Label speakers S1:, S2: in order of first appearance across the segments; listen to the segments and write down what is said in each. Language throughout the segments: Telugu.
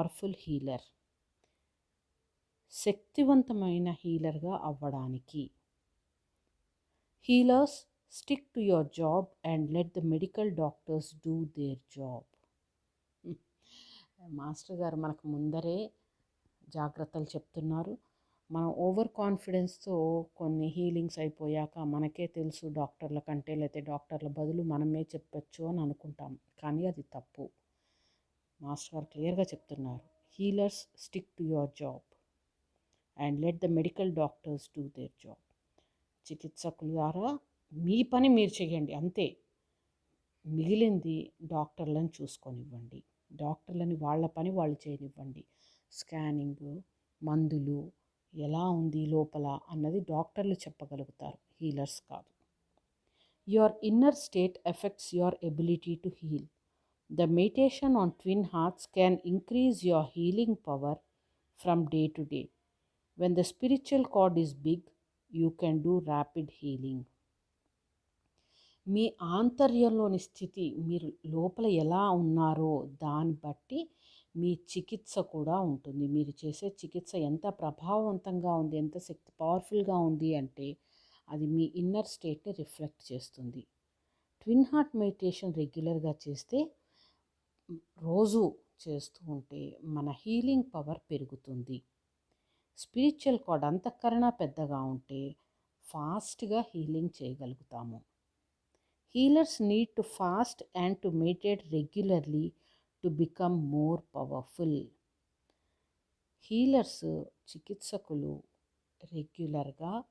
S1: Powerful healer. శక్తివంతమైన హీలర్గా అవ్వడానికి. Healers stick to your job and let the medical doctors do their job. Master గారు మనకు ముందరే జాగ్రత్తలు చెప్తున్నారు. మనం ఓవర్ కాన్ఫిడెన్స్తో కొన్ని హీలింగ్స్ అయిపోయాక మనకే తెలుసు డాక్టర్ల కంటే లేకపోతే డాక్టర్ల బదులు మనమే చెప్పచ్చు అని అనుకుంటాం. కానీ అది తప్పు. మాస్టర్ గారు క్లియర్గా చెప్తున్నారు. Healers stick to your job and let the medical doctors do their job. చికిత్సకుల ద్వారా మీ పని మీరు చేయండి అంతే. మిగిలింది డాక్టర్లను చూసుకొనివ్వండి. డాక్టర్లని వాళ్ళ పని వాళ్ళు చేయనివ్వండి. స్కానింగ్ మందులు ఎలా ఉంది లోపల అన్నది డాక్టర్లు చెప్పగలుగుతారు. హీలర్స్ కాదు. Your inner state affects your ability to heal. The meditation on twin hearts can increase your healing power from day to day when the spiritual cord is big you can do rapid healing మీ ఆంతర్యంలోని స్థితి మీరు లోపల ఎలా ఉన్నారో దాన్ని బట్టి మీ చికిత్స కూడా ఉంటుంది. మీరు చేసే చికిత్స ఎంత ప్రభావవంతంగా ఉంది ఎంత శక్తి పవర్ఫుల్గా ఉంది అంటే అది మీ ఇన్నర్ స్టేట్ని రిఫ్లెక్ట్ చేస్తుంది. ట్విన్ హార్ట్ మెడిటేషన్ రెగ్యులర్గా చేస్తే రోజు చేస్తూ ఉంటే మన హీలింగ్ పవర్ పెరుగుతుంది. స్పిరిచువల్ కార్డ్ అంతఃకరణ పెద్దగా ఉంటే ఫాస్ట్గా హీలింగ్ చేయగలుగుతాము. Healers need to fast and to meditate regularly to become more powerful. Healers చికిత్సకులు రెగ్యులర్గా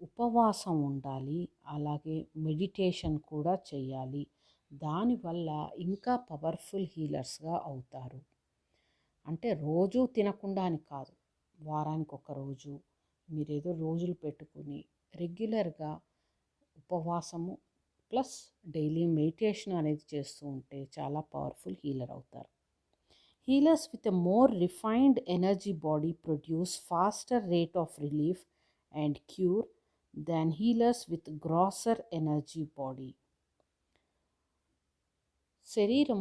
S1: ఉపవాసం ఉండాలి. అలాగే మెడిటేషన్ కూడా చేయాలి. దానివల్ల ఇంకా పవర్ఫుల్ హీలర్స్గా అవుతారు. అంటే రోజు తినకుండా అని కాదు. వారానికి ఒక రోజు మీరేదో రోజులు పెట్టుకుని రెగ్యులర్గా ఉపవాసము ప్లస్ డైలీ మెడిటేషన్ అనేది చేస్తూ ఉంటే చాలా పవర్ఫుల్ హీలర్ అవుతారు. Healers with a more refined energy body produce faster rate of relief and cure than healers with grosser energy body. శరీరం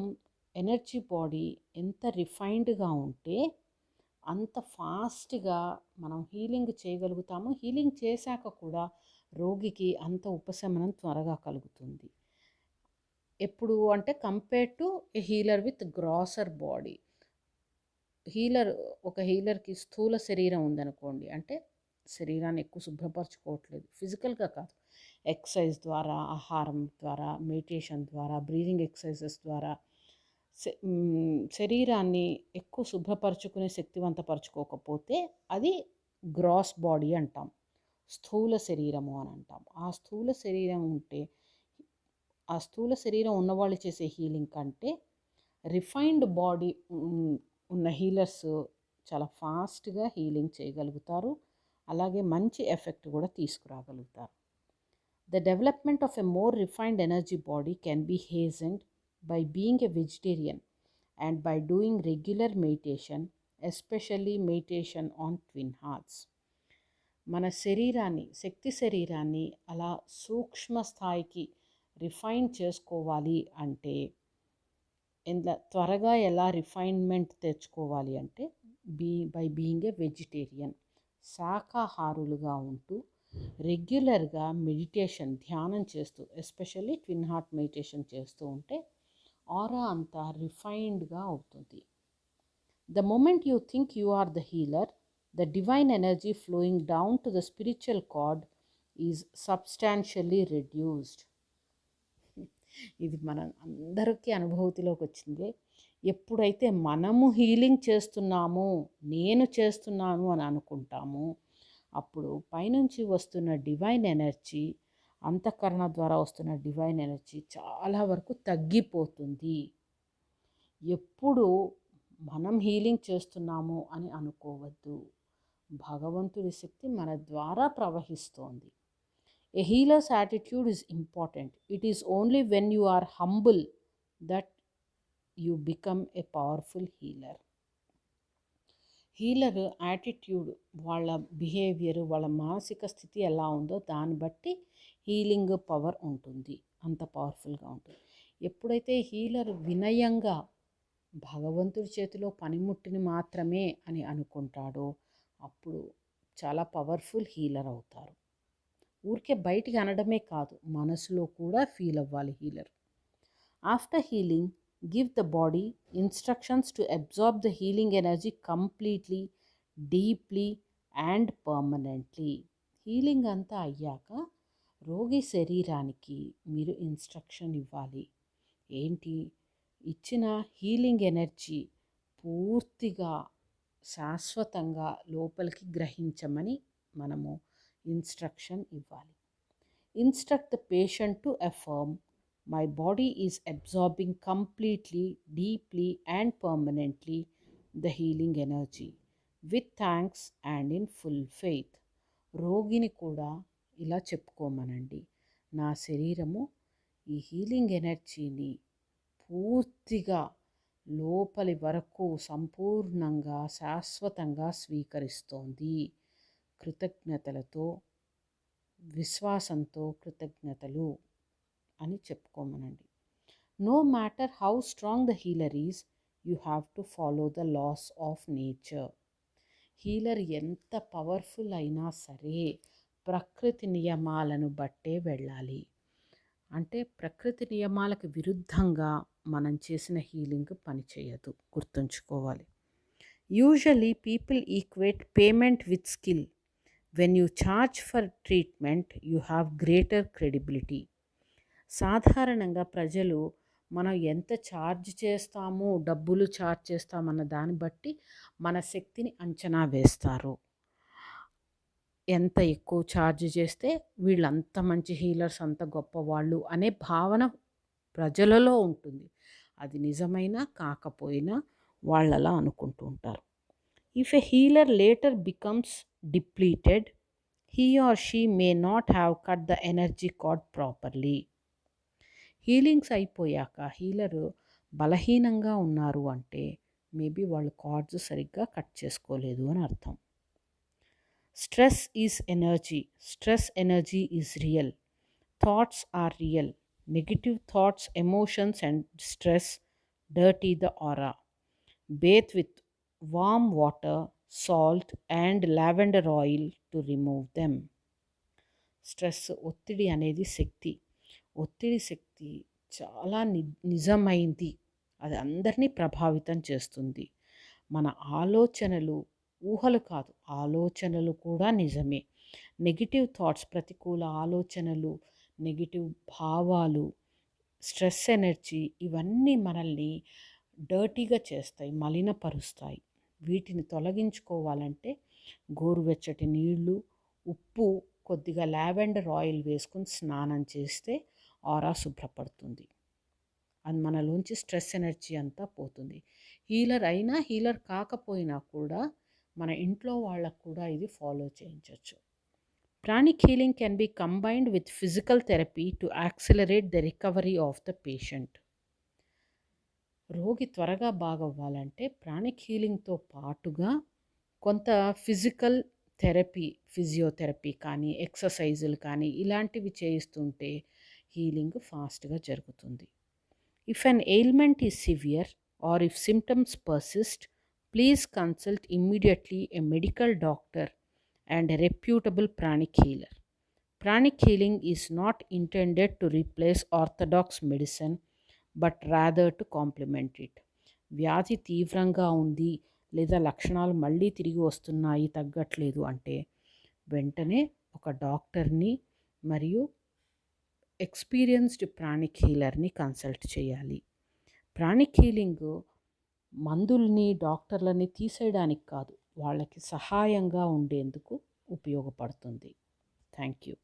S1: ఎనర్జీ బాడీ ఎంత రిఫైన్డ్గా ఉంటే అంత ఫాస్ట్గా మనం హీలింగ్ చేయగలుగుతాము. హీలింగ్ చేశాక కూడా రోగికి అంత ఉపశమనం త్వరగా కలుగుతుంది. ఎప్పుడు అంటే compare to a healer with grosser body. Healer ఒక హీలర్కి స్థూల శరీరం ఉందనుకోండి అంటే శరీరాన్ని ఎక్కువ శుభ్రపరచుకోవట్లేదు. ఫిజికల్గా కాదు. ఎక్సర్సైజ్ ద్వారా ఆహారం ద్వారా మెడిటేషన్ ద్వారా బ్రీదింగ్ ఎక్సర్సైజెస్ ద్వారా శరీరాన్ని ఎక్కువ శుభ్రపరచుకునే శక్తివంతపరచుకోకపోతే అది గ్రాస్ బాడీ అంటాం. స్థూల శరీరము అని అంటాం. ఆ స్థూల శరీరం ఉంటే ఆ స్థూల శరీరం ఉన్నవాళ్ళు చేసే హీలింగ్ కంటే రిఫైన్డ్ బాడీ ఉన్న హీలర్స్ చాలా ఫాస్ట్గా హీలింగ్ చేయగలుగుతారు. అలాగే మంచి ఎఫెక్ట్ కూడా తీసుకురాగలుగుతారు. The development of a more refined energy body can be hastened by being a vegetarian and by doing regular meditation, especially meditation on twin hearts. మన శరీరాన్ని శక్తి శరీరాన్ని అలా సూక్ష్మ స్థాయికి రిఫైన్ చేసుకోవాలి అంటే ఎంత త్వరగా ఎలా రిఫైన్మెంట్ తెచ్చుకోవాలి అంటే be by being a vegetarian శాకాహారులుగా ఉంటూ రెగ్యులర్గా మెడిటేషన్ ధ్యానం చేస్తూ ఎస్పెషల్లీ ట్విన్ హార్ట్ మెడిటేషన్ చేస్తూ ఉంటే ఆరా అంతా రిఫైన్డ్గా అవుతుంది. The moment you think you are the healer the divine energy flowing down to the spiritual cord is substantially reduced. ఇది మన అందరికీ అనుభూతిలోకి వచ్చింది. ఎప్పుడైతే మనము హీలింగ్ చేస్తున్నాము నేను చేస్తున్నాను అని అనుకుంటాము అప్పుడు పైనుంచి వస్తున్న డివైన్ ఎనర్జీ అంతఃకరణ ద్వారా వస్తున్న డివైన్ ఎనర్జీ చాలా వరకు తగ్గిపోతుంది. ఎప్పుడు మనం హీలింగ్ చేస్తున్నాము అని అనుకోవద్దు. భగవంతుడి శక్తి మన ద్వారా ప్రవహిస్తోంది. A healer's attitude is important it is only when you are humble that you become a powerful healer healer attitude వాళ్ళ బిహేవియర్ వాళ్ళ మానసిక స్థితి ఎలా ఉందో దాన్ని బట్టి హీలింగ్ పవర్ ఉంటుంది. అంత పవర్ఫుల్గా ఉంటుంది. ఎప్పుడైతే హీలర్ వినయంగా భగవంతుడి చేతిలో పనిముట్టిని మాత్రమే అని అనుకుంటాడో అప్పుడు చాలా పవర్ఫుల్ హీలర్ అవుతారు. ఊరికే బయటికి అనడమే కాదు మనసులో కూడా ఫీల్ అవ్వాలి healer. After healing give the body instructions to absorb the healing energy completely deeply and permanently healing అంతా అయ్యాక రోగి శరీరానికి మీరు ఇన్స్ట్రక్షన్ ఇవ్వాలి. ఏంటి? ఇచ్చిన హీలింగ్ ఎనర్జీ పూర్తిగా శాశ్వతంగా లోపలికి గ్రహించమని మనము ఇన్స్ట్రక్షన్ ఇవ్వాలి. Instruct the patient to affirm my body is absorbing completely deeply and permanently the healing energy with thanks and in full faith రోగిని కూడా ఇలా చెప్పుకోమనండి. నా శరీరము ఈ హీలింగ్ ఎనర్జీని పూర్తిగా లోపలి వరకు సంపూర్ణంగా శాశ్వతంగా స్వీకరిస్తోంది. కృతజ్ఞతలతో విశ్వాసంతో కృతజ్ఞతలు. అని చెప్పుకోమనండి. No matter how strong the healer is you have to follow the laws of nature healer ఎంత పవర్ఫుల్ అయినా సరే ప్రకృతి నియమాలను బట్టే వెళ్ళాలి. అంటే ప్రకృతి నియమాలకు విరుద్ధంగా మనం చేసిన హీలింగ్ పనిచేయదు గుర్తుంచుకోవాలి. Usually people equate payment with skill when you charge for treatment you have greater credibility సాధారణంగా ప్రజలు మనం ఎంత ఛార్జ్ చేస్తాము డబ్బులు ఛార్జ్ చేస్తామన్న దాన్ని బట్టి మన శక్తిని అంచనా వేస్తారు. ఎంత ఎక్కువ ఛార్జ్ చేస్తే వీళ్ళంత మంచి హీలర్స్ అంత గొప్పవాళ్ళు అనే భావన ప్రజలలో ఉంటుంది. అది నిజమైనా కాకపోయినా వాళ్ళలా అనుకుంటూ ఉంటారు. If a healer later becomes depleted he or she may not have cut the energy cord properly. Healings అయిపోయాక హీలరు బలహీనంగా ఉన్నారు అంటే మేబీ వాళ్ళు కార్డ్స్ సరిగ్గా కట్ చేసుకోలేదు అని అర్థం. Stress is energy. Stress energy is real. Thoughts are real. Negative thoughts emotions and stress dirty the aura. Bathe with warm water salt and lavender oil to remove them. Stress ఒత్తిడి అనేది శక్తి. ఒత్తిడి శక్తి చాలా ని నిజమైంది. అది అందరినీ ప్రభావితం చేస్తుంది. మన ఆలోచనలు ఊహలు కాదు ఆలోచనలు కూడా నిజమే. నెగిటివ్ థాట్స్ ప్రతికూల ఆలోచనలు నెగిటివ్ భావాలు స్ట్రెస్ ఎనర్జీ ఇవన్నీ మనల్ని డర్టీగా చేస్తాయి మలినపరుస్తాయి. వీటిని తొలగించుకోవాలంటే గోరువెచ్చటి నీళ్ళు ఉప్పు కొద్దిగా లావెండర్ ఆయిల్ వేసుకుని స్నానం చేస్తే ఆరా శుభ్రపడుతుంది. అది మనలోంచి స్ట్రెస్ ఎనర్జీ అంతా పోతుంది. హీలర్ అయినా హీలర్ కాకపోయినా కూడా మన ఇంట్లో వాళ్ళకు కూడా ఇది follow చేయించవచ్చు pranic healing can be combined with physical therapy to accelerate the recovery of the patient. రోగి త్వరగా బాగవ్వాలంటే ప్రాణిక్ హీలింగ్తో పాటుగా కొంత ఫిజికల్ థెరపీ ఫిజియోథెరపీ కానీ ఎక్సర్సైజులు కానీ ఇలాంటివి చేయిస్తుంటే హీలింగ్ ఫాస్ట్గా జరుగుతుంది. If an ailment is severe or if symptoms persist please consult immediately a medical doctor and a reputable pranic healer. Pranic healing is not intended to replace orthodox medicine but rather to complement it. వ్యాధి తీవ్రంగా ఉంది లేదా లక్షణాలు మళ్ళీ తిరిగి వస్తున్నాయి తగ్గట్లేదు అంటే వెంటనే ఒక డాక్టర్ని మరియు ఎక్స్పీరియన్స్డ్ ప్రాణిక్ హీలర్ని కన్సల్ట్ చేయాలి. ప్రాణిక్ హీలింగ్ మందుల్ని డాక్టర్లని తీసేయడానికి కాదు వాళ్ళకి సహాయంగా ఉండేందుకు ఉపయోగపడుతుంది. Thank you